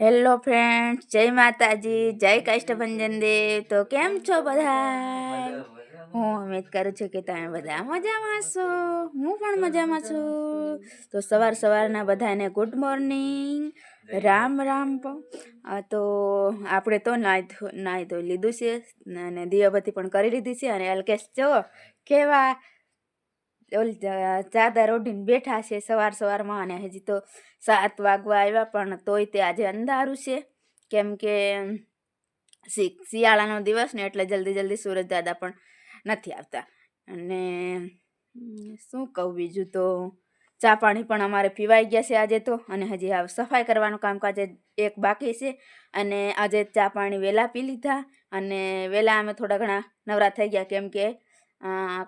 Hello friend જય માતાજી. જય કાષ્ટભંજન દેવ તો કેમ છો બધા હું ઉમેદ કરું છું કે તમે બધા મજામાં છો. હું પણ મજામાં છું. તો સવાર સવારના બધાને ગુડ મોર્નિંગ રામ રામ. તો આપણે તો નાહી નાય ધોઈ લીધું છે. અને દિયાબત્તી પણ કરી લીધી છે. અને અલ્કેશ, જો, કેવા ઓલી ચાદર ઓઢીને બેઠા છે સવાર સવારમાં અને હજી તો સાત વાગવા આવ્યા પણ તોય તે આજે અંધારું છે. કેમ કે શિયાળાનો દિવસ ને એટલે જલ્દી જલ્દી સૂરજ દાદા પણ નથી આવતા. અને શું કહું બીજું તો, ચા પાણી પણ અમારે પીવાઈ ગયા છે આજે તો અને હજી આ સફાઈ કરવાનું કામકાજ એક બાકી છે. અને આજે ચા પાણી વહેલા પી લીધા અને વહેલા અમે થોડા ઘણા નવરા થઈ ગયા. કેમ કે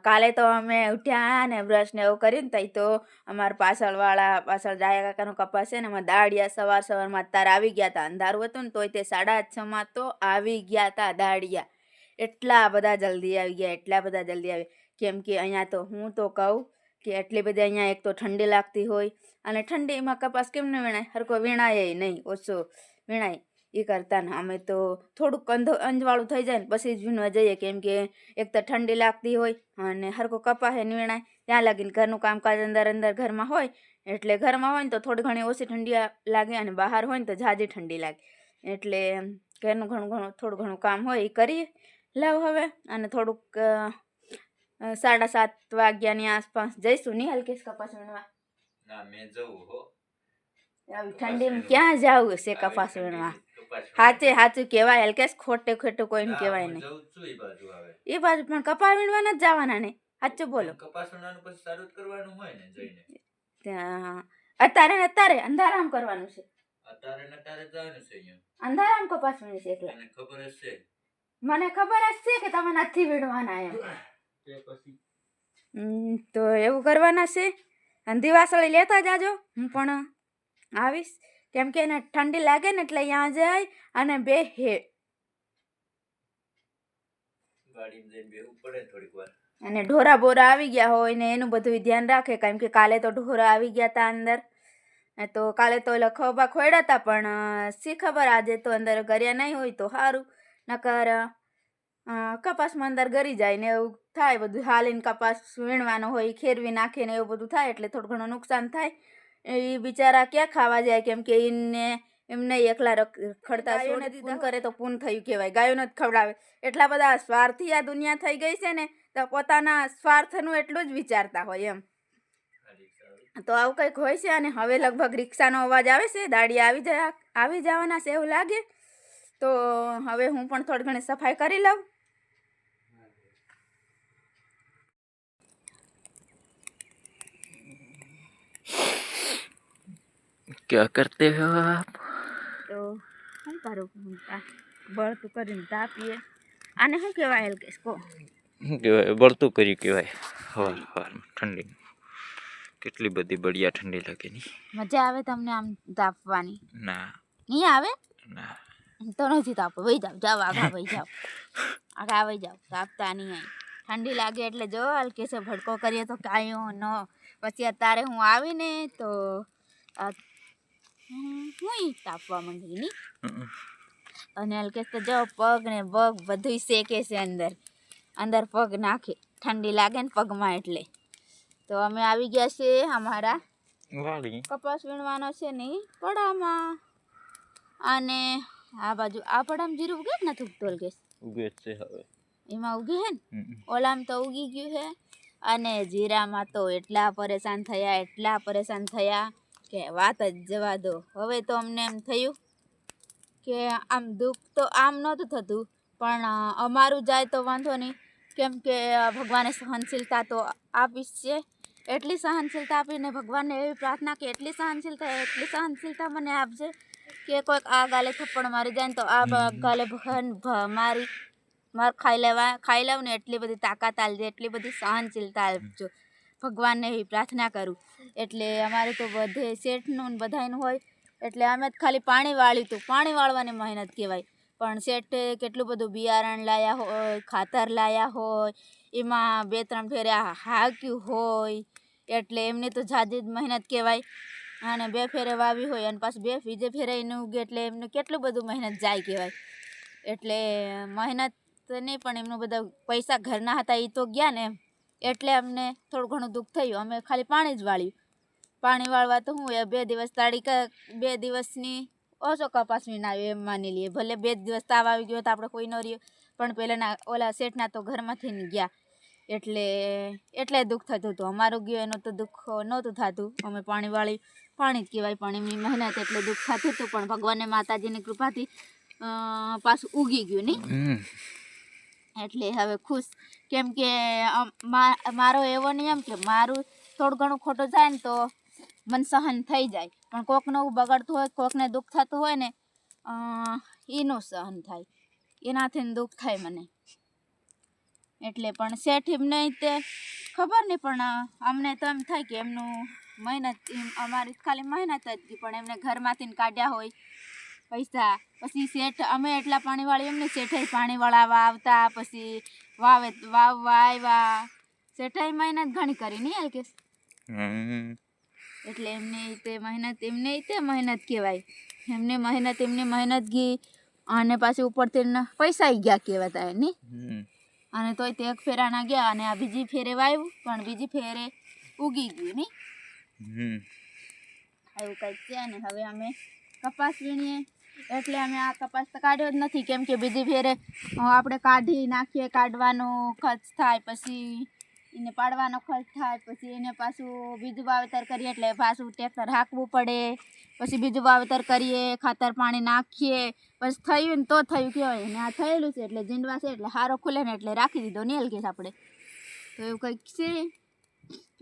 કાલે તો અમે ઉઠ્યા ને બ્રશ ને એવું કરીને તઈ તો અમારા પાછળવાળા, પાછળ જાયા કાકાનો કપાસ છે ને, એમાં દાળિયા સવાર સવારમાં અત્યારે આવી ગયા હતા અંધારું હતું ને તોય તે સાડા છમાં તો આવી ગયા હતા દાળિયા એટલા બધા જલ્દી આવી ગયા, એટલા બધા જલ્દી આવી કેમ કે અહીંયા તો હું તો કહું કે એટલી બધી અહીંયા એક તો ઠંડી લાગતી હોય. અને ઠંડીમાં કપાસ કેમ ન વીણાય? હરકો વીણાય નહીં, ઓછો વીણાય. એ કરતા ને અમે તો થોડુંક અંધ અંજવાળું થઈ જાય ને પછી જ વીણવા જઈએ કેમ કે એક તો ઠંડી લાગતી હોય અને હરકો કપાહે ન વીણાય ત્યાં લાગીને ઘરનું કામકાજ અંદર અંદર ઘરમાં હોય. એટલે ઘરમાં હોય ને તો થોડી ઘણી ઓછી ઠંડી લાગે અને બહાર હોય ને તો ઝાઝી ઠંડી લાગે. એટલે ઘરનું ઘણું ઘણું થોડું ઘણું કામ હોય એ કરીએ. લાવ હવે અને થોડુંક સાડા સાત વાગ્યાની આસપાસ જઈશું. નહીં હલકેશ કપાસ વીણવા? ના મેં જવું હો. આવી ઠંડીમાં ક્યાં જવું છે કપાસ વીણવા? સાચે સાચું કહેવાય હલકેશ ખોટે ખોટું કોઈને કહેવાય નહીં. એ બાજુ પણ કપા વીણવાના જ જવાના ને. સાચું બોલો. કપાસ વીણવાનું પછી સારું કરવાનું હોય ને જઈને. ત્યાં અત્યારે ને અત્યારે અંધારામ કરવાનું છે. અત્યારે ને અત્યારે જવાનું છે અહીંયા. અંધારામ કપાસ વીણે છે એટલે. તને ખબર જ છે. મને ખબર જ છે કે તમે નથી વીણવાના એમ. તે પછી? તો એવું કરવાના છે. અને દિવાસળી લેતા જાજો. હું પણ આવીશ. કેમ કે એને ઠંડી લાગે ને એટલે ત્યાં જાય અને બે હે. અને ઢોરા બોરા આવી ગયા હોય ને એનું બધું ધ્યાન રાખે કેમ કે કાલે તો ઢોરા આવી ગયા હતા અંદર. તો કાલે તો ખોબા ખોડ્યા હતા પણ શી ખબર આજે તો અંદર ગર્યા નહીં હોય તો સારું નકર કપાસમાં અંદર ગરી જાય ને એવું થાય બધું હાલીને કપાસ વીણવાનો હોય ખેરવી નાખે ને એવું બધું થાય એટલે થોડું ઘણું નુકસાન થાય. એ બિચારા ક્યાં ખાવા જાય? કેમ કે એને એમને એકલા રખડતા ખડતા સોને પૂન કરે તો પૂન થયું કહેવાય. ગાયોને જ ખવડાવે. એટલા બધા સ્વાર્થી આ દુનિયા થઈ ગઈ છે ને તો પોતાના સ્વાર્થનું એટલું જ વિચારતા હોય એમ. તો આવું કંઈક હોય છે અને હવે લગભગ રિક્ષાનો અવાજ આવે છે. દાડી આવી જાય આવી જવાના છે એવું લાગે. તો હવે હું પણ થોડી ઘણી સફાઈ કરી લઉં. क्या करते हो आप તો શું કરું બળતું કરીને તાપીએ આને શું કહેવાય હલકેશ કહો શું કહેવાય બળતું કર્યું કહેવાય હવાર હવારમાં ઠંડી કેટલી બધી બઢિયા ઠંડી લાગે ની મજા આવે તમને આમ તાપવાની ના નહીં આવે ના તો નથી તાપો વહી જાઓ જાઓ આગા વહી જાઓ આગા વહી જાઓ તાપતા નહીં અહીં ઠંડી લાગે એટલે જો હલકેસે ભડકો કરીએ તો કાંઈ ન પછી અત્યારે હું આવીને તો આ હું તાપવા માંડી ની. અને હલકેશ તો જો પગ ને પગ બધુંય શેકે છે અંદર. અંદર પગ નાખે. ઠંડી લાગે ને પગમાં એટલે. તો અમે આવી ગયા છે અમારા કપાસ વીણવાનો છે ને પડામાં. અને આ બાજુ આ પડામાં જીરું ઉગે ને નથી ઉગતું હલકેશ ઉગે છે હવે. એમાં ઉગી હે ને? ઓલામ ઓલામાં તો ઉગી ગયું છે અને જીરામાં તો એટલા પરેશાન થયા એટલા પરેશાન થયા. કે વાત જ જવા દો. હવે તો અમને એમ થયું કે આમ દુઃખ તો આમ નહોતું થતું, પણ અમારું જાય તો વાંધો નહીં. કેમ કે ભગવાને સહનશીલતા તો આપી છે. એટલી સહનશીલતા આપીને ભગવાનને એવી પ્રાર્થના કે એટલી સહનશીલતા એટલી સહનશીલતા મને આપજે કે કોઈક આ ગાલે થપ્પડ મારી જાય ને તો આ ગાલે ભગવાન મારી, માર ખાઈ લેવા, ખાઈ લઉં ને એટલી બધી તાકાત આલજે, એટલી બધી સહનશીલતા આપજો. ભગવાનને એવી પ્રાર્થના કરું. એટલે અમારે તો બધે શેઠનું બધાનું હોય, એટલે અમે જ ખાલી પાણી વાળ્યું હતું. પાણી વાળવાની મહેનત કહેવાય. પણ શેઠે કેટલું બધું બિયારણ લાયા હોય, ખાતર લાયા હોય, એમાં બે ત્રણ ફેરે હાક્યું હોય, એટલે એમની તો જાજી જ મહેનત કહેવાય. અને બે ફેરે વાવી હોય અને પાછું બે બીજે ફેરે એને ઉગે એટલે એમને કેટલું બધું મહેનત જાય કહેવાય. એટલે મહેનત નહીં પણ એમનું બધા પૈસા ઘરના હતા એ તો ગયા ને એમ. એટલે અમને થોડું ઘણું દુઃખ થયું. અમે ખાલી પાણી જ વાળ્યું. પાણી વાળવા તો હું એ બે દિવસ તાળી બે દિવસની ઓછો કપાસ વીણાવ્યો એમ માની લઈએ. ભલે બે દિવસ તાવ આવી ગયો તો આપણે કોઈ ન રહ્યો. પણ પહેલાંના ઓલા શેઠના તો ઘરમાંથી ને ગયા. એટલે એટલે દુઃખ થતું હતું. અમારું ગયું એનું તો દુઃખ નહોતું થતું. અમે પાણી વાળી પાણી જ કહેવાય પણ એમની મહેનત એટલે દુઃખ થતું હતું. પણ ભગવાનને માતાજીની કૃપાથી પાછું ઉગી ગયું, નહીં? એટલે હવે ખુશ. કેમ કે મારો એવો નિયમ કે મારું થોડું ઘણું ખોટું જાય ને તો મન સહન થઈ જાય. પણ કોકનું બગડતું હોય, કોકને દુઃખ થતું હોય ને એનું સહન થાય. એનાથી દુઃખ થાય મને. એટલે પણ શેઠ એમને તે ખબર નહીં, પણ અમને તો એમ થાય કે એમનું મહેનત અમારી ખાલી મહેનત જ પણ એમને ઘરમાંથી કાઢ્યા હોય પૈસા. પછી શેઠ અમે એટલા પાણીવાળી એમને શેઠે પાણી વળાવવા આવતા પછી વાવે વાવવા આવ્યા. શેઠાઈ મહેનત ઘણી કરી નહીં અલ્કેશ હમ. એટલે એમને તે મહેનત એમને તે મહેનત કહેવાય. એમને મહેનત એમની મહેનત ગઈ અને પાછી ઉપરથી ન પૈસા ગયા કહેવાતા એની અને તોય તે એક ફેરાના ગયા અને આ બીજી ફેરે વાવ્યું પણ બીજી ફેરે ઉગી ગયું નહીં? એવું કંઈક છે ને હવે અમે કપાસ વીણીએ. એટલે અમે આ કપાસ તો કાઢ્યો જ નથી. કેમ કે બીજી ફેરે આપણે કાઢી નાખીએ, કાઢવાનો ખર્ચ થાય, પછી એને પાડવાનો ખર્ચ થાય, પછી એને પાછું બીજું વાવેતર કરીએ, એટલે પાછું ટ્રેક્ટર હાંકવું પડે, પછી બીજું વાવેતર કરીએ, ખાતર પાણી નાખીએ, પછી થયું ને તો થયું કહેવાય. ને આ થયેલું છે, એટલે જીંડવા છે, એટલે હારો ખુલે ને એટલે રાખી દીધો ને એલકેસ આપણે. તો એવું કંઈક છે.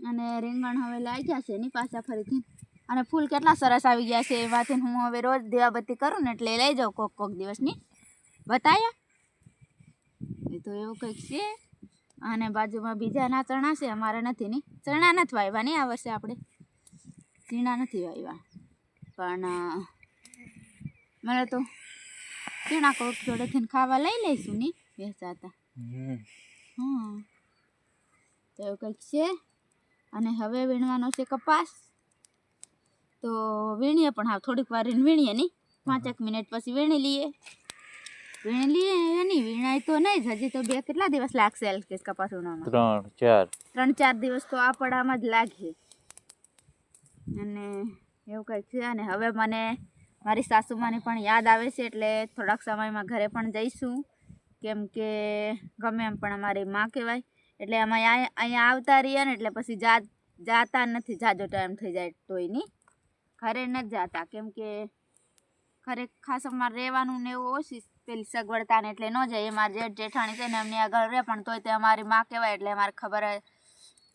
અને રીંગણ હવે લાગ્યા છે, એની પાછા ફરીથી. અને ફૂલ કેટલા સરસ આવી ગયા છે એમાંથી હું હવે રોજ દીવાબત્તી કરું ને એટલે લઈ જાઉં કોક કોક દિવસની. બતાયા? એ તો એવું કંઈક છે. અને બાજુમાં બીજાના ચણા છે અમારે નથી ની. ચણા નથી વાવ્યા નહીં આ વર્ષે આપણે ચીણા નથી વાવ્યા પણ મને તો ચીણા કોક જોડેથી ખાવા લઈ લઈશું ની વેચાતા હમ. તો એવું કંઈક છે. અને હવે વીણવાનો છે કપાસ. તો વીણીએ પણ હા થોડીક વાર વીણીએ નહીં. પાંચેક મિનિટ પછી વીણી લઈએ. વીણી લઈએ નહીં વીણાય તો નહીં જ. હજી તો બે કેટલા દિવસ લાગશે એલકેસ કપાસ વીણવામાં ત્રણ ચાર. ત્રણ ચાર દિવસ તો આ પડામાં જ લાગે અને એવું કંઈક છે. અને હવે મને મારી સાસુમાની પણ યાદ આવે છે એટલે થોડાક સમયમાં ઘરે પણ જઈશું. કેમ કે ગમે એમ પણ અમારી માં કહેવાય. એટલે અમે અહીંયા અહીંયા આવતા રહીએ ને એટલે પછી જા જાતા નથી. જાજો ટાઈમ થઈ જાય તોય નહીં. ઘરે નથી જતા. કેમ કે ઘરે ખાસ અમારે રહેવાનું ને એવું ઓછી પેલી સગવડતા ને એટલે ન જાય. એ મારી જેઠ જેઠાણી છે ને એમની આગળ રહે, પણ તોય તે અમારી માં કહેવાય એટલે અમારે ખબર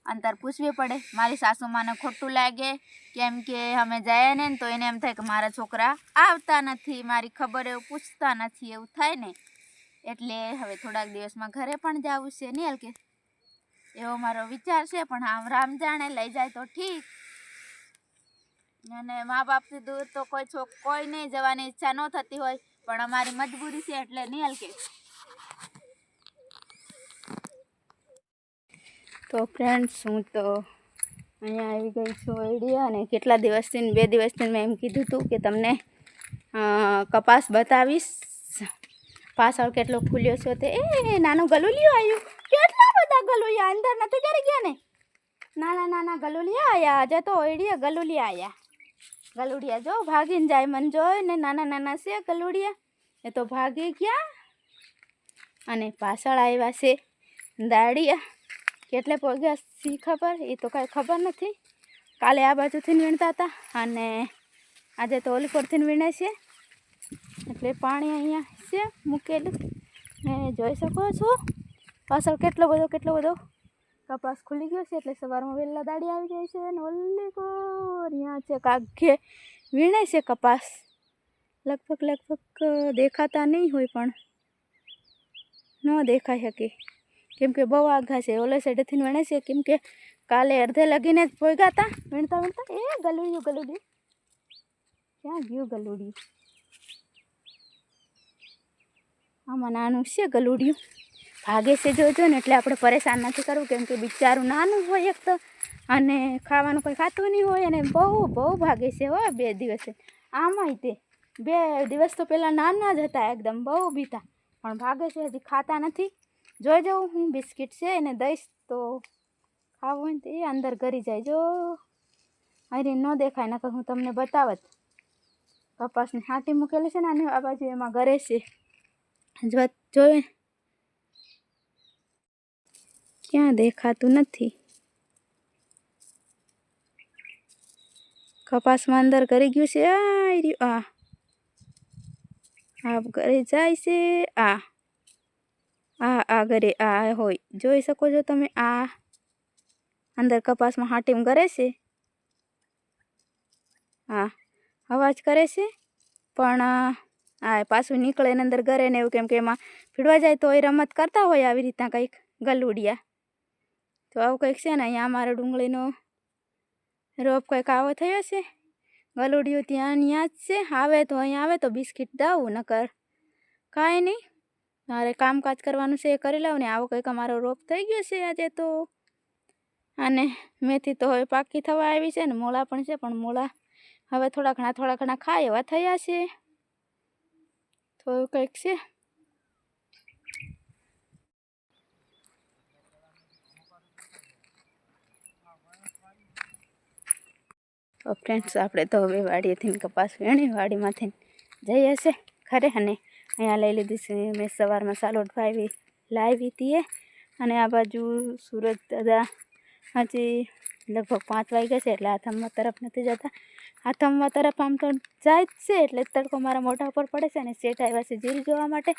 અંતર પૂછવી પડે. મારી સાસુમાને ખોટું લાગે, કેમ કે અમે જઈએ ને તો એને એમ થાય કે મારા છોકરા આવતા નથી, મારી ખબર એવું પૂછતા નથી, એવું થાય ને. એટલે હવે થોડાક દિવસમાં ઘરે પણ જવું છે. ને કે એવો મારો વિચાર છે, પણ આમ રામ જાણે લઈ જાય તો ઠીક. અને મા બાપથી દૂર તો કોઈ છોક કોઈ નહીં જવાની ઈચ્છા ન થતી હોય, પણ અમારી મજબૂરી છે એટલે નહીં હલકે. તો ફ્રેન્ડ્સ હું તો અહીંયા આવી ગઈ છું આઈડિયા અને કેટલા દિવસથી, બે દિવસથી મેં એમ કીધું હતું કે તમને કપાસ બતાવીશ. પાછળ કેટલો ખુલ્યો છે તે. એ નાનું ગલુલિયું આવ્યું કેટલા બધા ગલુલિયા? અંદર નથી કરી ગયા ને? નાના નાના ગલુલિયા આવ્યા આજે તો ઓઈડિયા ગલુલિયા આવ્યા ગલુડિયા જો ભાગીને જાય મને જોઈ ને નાના નાના છે ગલુડિયા એ તો ભાગી ગયા અને પાછળ આવ્યા છે દાડિયા. કેટલે પગ્યા સી ખબર? એ તો કાંઈ ખબર નથી. કાલે આ બાજુથી વીણતા હતા અને આજે તો ઓલી વીણે છે. એટલે પાણી અહીંયા છે મૂકેલું. ને જોઈ શકો છો? પાછળ કેટલો બધો કેટલો બધો કપાસ ખુલી ગયો છે એટલે સવારમાં વહેલા દાડી આવી જાય છે અને કોર અહીંયા છે કાઘે વીણે છે કપાસ. લગભગ લગભગ દેખાતા નહીં હોય પણ ન દેખાઈ શકે. કેમ કે બહુ આઘા છે, ઓલે સાઈડેથી વણે છે. કેમ કે કાલે અડધે લગીને જ ભોગ્યા હતા વીણતા વીણતા, એ ગલુડિયું ગલુડિયું. ક્યાં ગયું ગલુડિયું? આમાં નાનું છે ગલુડિયું. ભાગે છે જોજો ને, એટલે આપણે પરેશાન નથી કરવું, કેમ કે બિચારું નાનું હોય એક તો, અને ખાવાનું કંઈ ખાતું નહીં હોય, અને બહુ બહુ ભાગે છે હો બે દિવસે. આમાંય તે. બે દિવસ તો પહેલાં નાના જ હતા, એકદમ બહુ બીતા. પણ ભાગે છે, હજી ખાતા નથી. જોઈ જાઉં હું, બિસ્કિટ છે એને દઈશ તો ખાવું હોય એ અંદર કરી જાય. જો, અરે ન દેખાય, નકર હું તમને બતાવત. કપાસની હાટી મૂકેલી છે ને અને આ બાજુ એમાં ઘરે છે. જો જોઈ ક્યાં દેખાતું નથી. કપાસમાં અંદર કરી ગયું છે. આ રહ્યું, આ. આ ઘરે જાય છે, આ. આ આ ઘરે, આ હોય. જોઈ શકો છો તમે, આ. અંદર કપાસમાં હાટીમ કરે છે. હા અવાજ કરે છે. પણ, આ પાછું નીકળે ને અંદર ઘરે ને એવું કેમ કે એમાં ભીડવા જાય તો એ રમત કરતા હોય આવી રીતના કંઈક ગલુડિયા. તો આવું કંઈક છે ને, અહીંયા અમારો ડુંગળીનો રોપ કંઈક આવો થયો છે. ગલુડિયું ત્યાં ત્યાં જ છે. આવે તો અહીંયા આવે તો બિસ્કિટ દાવું, નકર કાંઈ નહીં. મારે કામકાજ કરવાનું છે એ કરી લઉં ને, આવો કંઈક અમારો રોપ થઈ ગયો છે આજે તો. અને મેથી તો હવે પાકી થવા આવી છે ને, મોળા પણ છે, પણ મોળા હવે થોડા ઘણા થોડા ઘણા ખાય એવા થયા છે. એવું કંઈક છે. તો ફ્રેન્ડ્સ આપણે તો હવે વાડીએથી કપાસ વેણી વાડીમાંથી જઈએ છે ખરે અને અહીંયા લઈ લીધી છે. મેં સવારમાં સાલોટ વાવી લાવી હતી અને આ બાજુ સુરત દાદા હજી લગભગ પાંચ વાગ્યા છે એટલે આથમવા તરફ નથી જતા. આથમવા તરફ આમ તો જાય જ છે એટલે તડકો મારા મોઢા ઉપર પડે છે અને શેઠ આવ્યા છે જીરી જોવા માટે.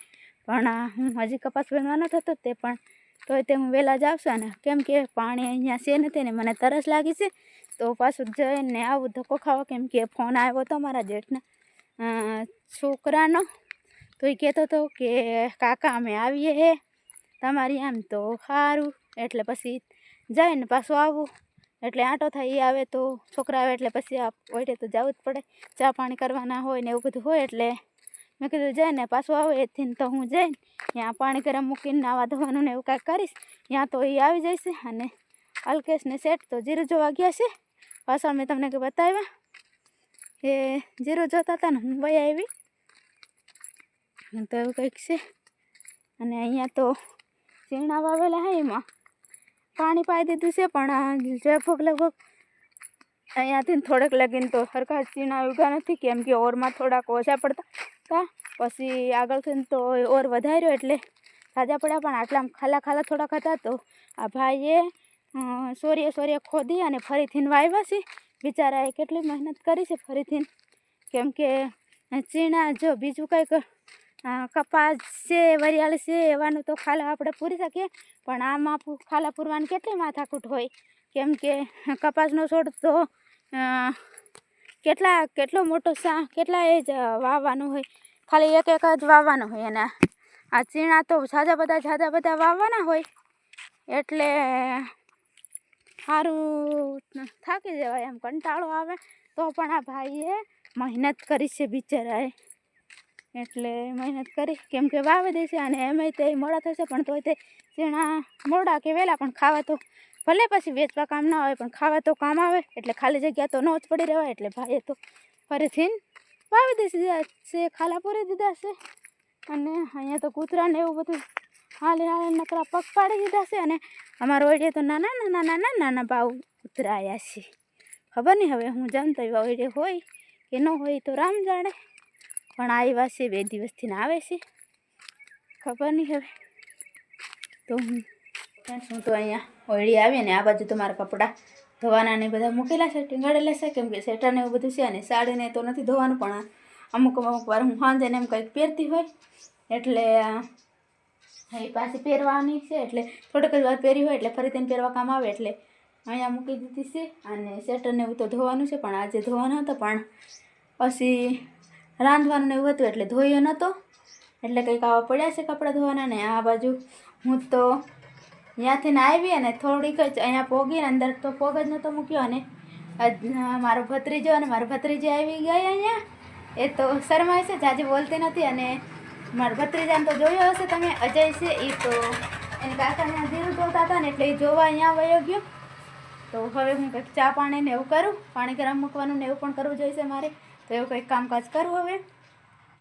પણ હું હજી કપાસ વીણવાનો થતો તે પણ તોય તે હું વહેલા જ આવશું ને કેમ કે પાણી અહીંયા છે નથી ને મને તરસ લાગી છે, તો પાછું જઈને આવું ધક્કો ખાવા. કેમ કે ફોન આવ્યો હતો મારા જેઠના. છોકરાનો. તો એ કહેતો હતો કે, કાકા, અમે આવીએ હે. તમારી આમ તો સારું એટલે પછી જઈને પાછું આવું. એટલે આંટો થાય એ આવે તો છોકરા આવે એટલે પછી આ ઓઈટે તો જવું જ પડે. ચા પાણી કરવાના હોય ને એવું બધું હોય એટલે મેં કીધું જઈને પાછું આવે એથી તો હું જઈને ત્યાં પાણી ગરમ મૂકીને નાવા ધોવાનું ને એવું કાંઈક કરીશ. ત્યાં તો એ આવી જશે અને અલ્કેશને સેટ તો જીરું જોવા ગયા છે. પાછળ મેં તમને કંઈ બતાવ્યા? એ જીરું જોતા હતા ને હું ભાઈ આવી. તો એવું કંઈક છે. અને અહીંયા તો ચીણા વાવેલા હે એમાં. પાણી પાઈ દીધું છે, પણ લગભગ લગભગ અહીંયાથી થોડેક લગીને તો સરખા ચીણા ઉગા નથી, કેમ કે ઓરમાં થોડાક ઓછા પડતા. હતા પછી આગળથી તો ઓર વધાર્યો એટલે તાજા પડ્યા પણ આટલા ખાલા ખાલા થોડાક હતા તો આ ભાઈએ સોરીએ સોરીએ ખોદી અને ફરીથી વાવ્યા છે. બિચારાએ કેટલી મહેનત કરી છે ફરીથી કેમ કે ચીણા જો બીજું કંઈક કપાસ છે, વરિયાળ છે એવાનું તો ખાલા આપણે પૂરી શકીએ. પણ આમાં ખાલા પૂરવાની કેટલી માથાકૂટ હોય? કેમ કે, કપાસનો છોડ તો કેટલા, કેટલો મોટો સા કેટલા એ જ વાવવાનો હોય? ખાલી એક એક જ વાવવાનો હોય અને આ ચીણા તો ઝાઝા બધા ઝાઝા બધા વાવવાના હોય. એટલે સારું થાકી જવાય એમ, કંટાળો આવે. તો પણ આ ભાઈએ મહેનત કરી છે બિચારાએ. એટલે મહેનત કરી, કેમ કે વાવી દેશે અને એમાંય તે મોડા થશે પણ તોય તે ચીણા મોડા કે વહેલા પણ ખાવા તો ભલે પછી વેચવા કામ ના આવે પણ ખાવા તો કામ આવે. એટલે ખાલી જગ્યા તો ન જ પડી રહેવાય, એટલે ભાઈએ તો ફરીથી વાવી દીધી છે ખાલા પૂરી દીધા છે. અને અહીંયા તો કૂતરાને એવું બધું હાલે હાલે નકરા પગ પાડી દીધા છે, અને અમારો ઓઈડે તો નાના નાના નાના નાના ભાવ કૂતરા આવ્યા છે. ખબર નહીં હવે હું જાણતો એવા ઓઈડે હોય કે ન હોય તો રામ જાણે. પણ આવ્યા છે, બે દિવસથી આવે છે. ખબર નહીં હવે. તો હું ફ્રેન્ડ્સ, હું તો અહીંયા ઓયડી આવીને આ બાજુ તો મારા કપડાં ધોવાના ને બધા મૂકેલા છે, ટીંગાડેલા છે, કેમ કે સ્વેટર ને એવું બધું છે અને સાડીને તો નથી ધોવાનું, પણ અમુક અમુક વાર હું સાંજે ને એમ કંઈક પહેરતી હોય, એટલે એ પાછી પહેરવાની છે, એટલે થોડીક જ વાર પહેરી હોય એટલે ફરી તેને પહેરવા કામ આવે, એટલે અહીંયા મૂકી દીધી છે અને સ્વેટરને એવું તો ધોવાનું છે, પણ આજે ધોવાનો હતો, પણ પછી રાંધવાનું એવું હતું, એટલે ધોયો નહોતો, એટલે કંઈક આવા પડ્યા છે કપડાં ધોવાના ને આ બાજુ હું તો ત્યાંથી આવી અને થોડીક જ અહીંયા પોગીને અંદર તો પોગ જ નહોતો મૂક્યો અને મારો ભત્રીજો અને મારો ભત્રીજી આવી ગયા અહીંયા. એ તો શરમાય છે, જાજી બોલતી નથી અને મારા ભત્રીજાને તો જોયો હશે તમે, અજય છે એ તો એને કાકાને ધીરું જોતા હતા ને એટલે એ જોવા અહીંયા વયો ગયો. તો હવે હું કંઈક ચા પાણીને એવું કરું, પાણી ગરમ મૂકવાનું ને એવું પણ કરવું જોઈશે મારે. તો એવું કંઈક કામકાજ કરું હવે.